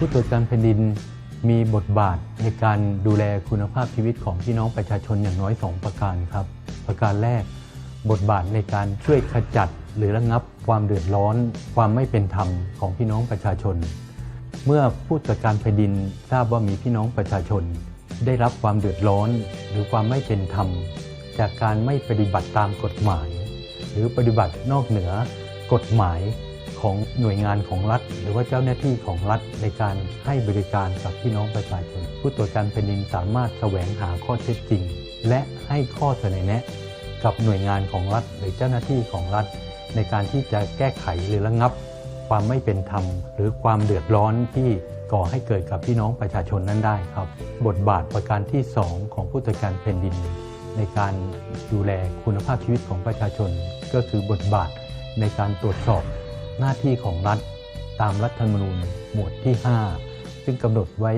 ผู้ตรวจการแผ่นดินมีบทบาทในการดูแลคุณภาพชีวิตของพี่น้องประชาชนอย่างน้อย 2 ประการครับ ประการแรก บทบาทในการช่วยขจัด หรือระงับความเดือดร้อน ความไม่เป็นธรรมของพี่น้องประชาชน เมื่อผู้ตรวจการแผ่นดินทราบว่ามีพี่น้องประชาชน ได้รับความเดือดร้อน หรือความไม่เป็นธรรม จากการไม่ปฏิบัติตามกฎหมาย หรือปฏิบัตินอกเหนือกฎหมาย ของหน่วยงานของรัฐ หรือว่าเจ้าหน้าที่ของรัฐในการให้บริการกับพี่น้องประชาชน ผู้ตรวจการแผ่นดินสามารถแสวงหาข้อเท็จจริง และให้ข้อเสนอแนะ กับหน่วยงานของรัฐ หรือเจ้าหน้าที่ของรัฐ ในการที่จะแก้ไขหรือระงับ ความไม่เป็นธรรม หรือความเดือดร้อนที่ก่อให้เกิดกับพี่น้องประชาชนนั้นได้ครับ บทบาทประการที่ 2 ของผู้ตรวจการแผ่นดิน ในการดูแลคุณภาพชีวิตของประชาชน ก็คือบทบาทในการตรวจสอบ หน้าที่ของรัฐตามรัฐธรรมนูญหมวดที่ 5 ซึ่งกำหนดไว้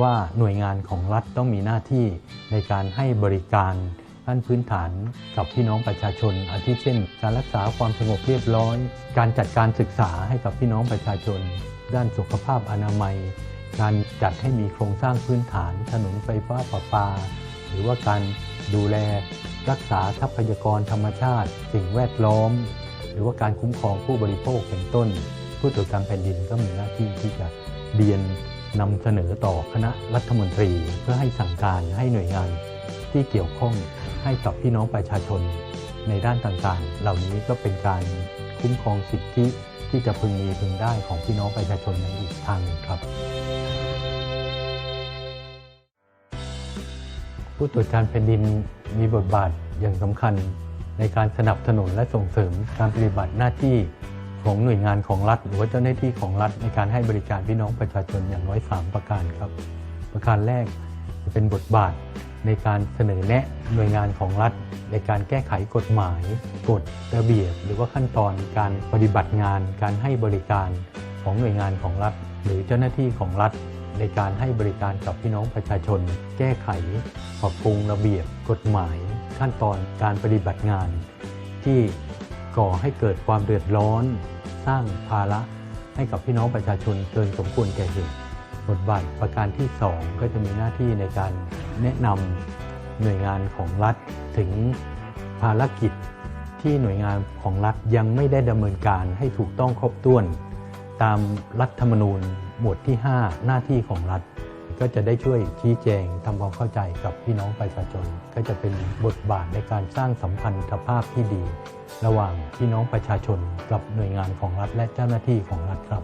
ว่าหน่วยงานของรัฐต้องมีหน้าที่ในการให้บริการขั้นพื้นฐานกับพี่น้องประชาชน อาทิเช่น การรักษาความสงบเรียบร้อย การจัดการศึกษาให้กับพี่น้องประชาชน ด้านสุขภาพอนามัย การจัดให้มีโครงสร้างพื้นฐานถนนไฟฟ้าประปา หรือว่าการดูแล รักษาทรัพยากรธรรมชาติ สิ่งแวดล้อม หรือว่าการคุ้มครองผู้บริโภคเป็นต้น ผู้ตรวจการแผ่นดินก็มีหน้าที่ที่จะเรียนนำเสนอต่อคณะรัฐมนตรี เพื่อให้สั่งการให้หน่วยงานที่เกี่ยวข้องให้กับพี่น้องประชาชนในด้านต่างๆ เหล่านี้ก็เป็นการคุ้มครองสิทธิที่จะพึงมีพึงได้ของพี่น้องประชาชนในอีกทางหนึ่งครับ ผู้ตรวจการแผ่นดินมีบทบาทอย่างสำคัญ ในการสนับสนุนและส่งเสริมการปฏิบัติหน้าที่ของหน่วยงานของรัฐ หรือว่าเจ้าหน้าที่ของรัฐในการให้บริการพี่น้องประชาชนอย่างน้อย 3 ประการครับ ประการแรกจะเป็นบทบาทในการเสนอแนะหน่วยงานของรัฐ ในการแก้ไขกฎหมาย กฎระเบียบ หรือว่าขั้นตอนการปฏิบัติงาน การให้บริการของหน่วยงานของรัฐ หรือเจ้าหน้าที่ของรัฐ ในการให้บริการกับพี่น้องประชาชน แก้ไข ปรับปรุงระเบียบกฎหมาย ขั้นตอนการปฏิบัติงาน ที่ก่อให้เกิดความเดือดร้อน สร้างภาระให้กับพี่น้องประชาชนเกินสมควรแก่เหตุบทบาทประการที่ 2 ก็จะมีหน้าที่ในการแนะนำหน่วยงานของรัฐ ถึงภารกิจที่หน่วยงานของรัฐยังไม่ได้ดำเนินการให้ถูกต้องครบถ้วน ตามรัฐธรรมนูญหมวดที่ 5 หน้าที่ของรัฐ ก็จะได้ช่วยชี้แจงทำความเข้าใจกับพี่น้องประชาชน ก็จะเป็นบทบาทในการสร้างสัมพันธภาพที่ดี ระหว่างพี่น้องประชาชนกับหน่วยงานของรัฐและเจ้าหน้าที่ของรัฐครับ